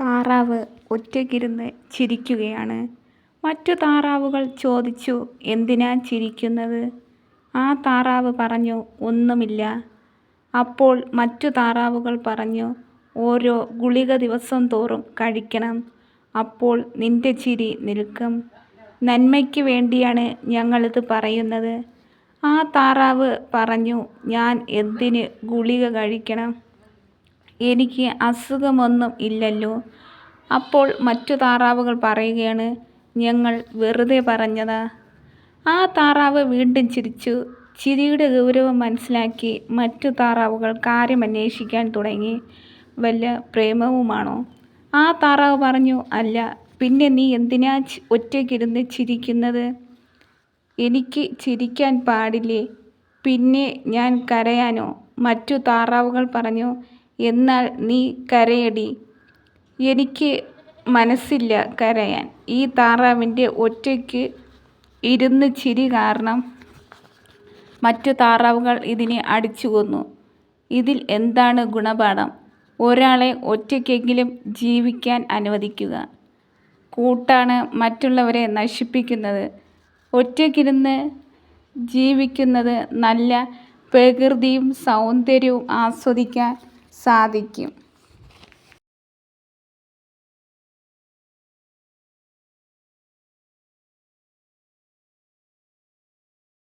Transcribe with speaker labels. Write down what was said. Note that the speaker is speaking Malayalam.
Speaker 1: താറാവ് ഒറ്റയ്ക്കിരുന്ന് ചിരിക്കുകയാണ്. മറ്റു താറാവുകൾ ചോദിച്ചു എന്തിനാ ചിരിക്കുന്നത്? ആ താറാവ് പറഞ്ഞു ഒന്നുമില്ല. അപ്പോൾ മറ്റു താറാവുകൾ പറഞ്ഞു ഓരോ ഗുളിക ദിവസം തോറും കഴിക്കണം. അപ്പോൾ നിന്റെ ചിരി നിൽക്കും. നന്മയ്ക്ക് വേണ്ടിയാണ് ഞങ്ങളിത് പറയുന്നത്. ആ താറാവ് പറഞ്ഞു ഞാൻ എന്തിന് ഗുളിക കഴിക്കണം? എനിക്ക് അസുഖമൊന്നും ഇല്ലല്ലോ. അപ്പോൾ മറ്റു താറാവുകൾ പറയുകയാണ് ഞങ്ങൾ വെറുതെ പറഞ്ഞതാ. ആ താറാവ് വീണ്ടും ചിരിച്ചു. ചിരിയുടെ ഗൗരവം മനസ്സിലാക്കി മറ്റു താറാവുകൾ കാര്യമന്വേഷിക്കാൻ തുടങ്ങി. വല്ല പ്രേമവുമാണോ? ആ താറാവ് പറഞ്ഞു അല്ല. പിന്നെ നീ എന്തിനാ ഒറ്റയ്ക്കിരുന്ന് ചിരിക്കുന്നത്? എനിക്ക് ചിരിക്കാൻ പാടില്ലേ? പിന്നെ ഞാൻ കരയാനോ? മറ്റു താറാവുകൾ പറഞ്ഞു എന്നാൽ നീ കരയടി എനിക്ക് മനസ്സില്ല കരയാൻ. ഈ താറാവിന്റെ ഒറ്റയ്ക്ക് ഇരുന്ന് ചിരി കാരണം മറ്റു താറാവുകൾ ഇതിനെ അടിച്ചു കൊന്നു. ഇതിൽ എന്താണ് ഗുണപാഠം? ഒരാളെ ഒറ്റയ്ക്കെങ്കിലും ജീവിക്കാൻ അനുവദിക്കുക. കൂട്ടാണ് മറ്റുള്ളവരെ നശിപ്പിക്കുന്നത്. ഒറ്റയ്ക്കിരുന്ന് ജീവിക്കുന്നത് നല്ല പ്രകൃതിയും സൗന്ദര്യവും ആസ്വദിക്കാൻ സാധിക്കും.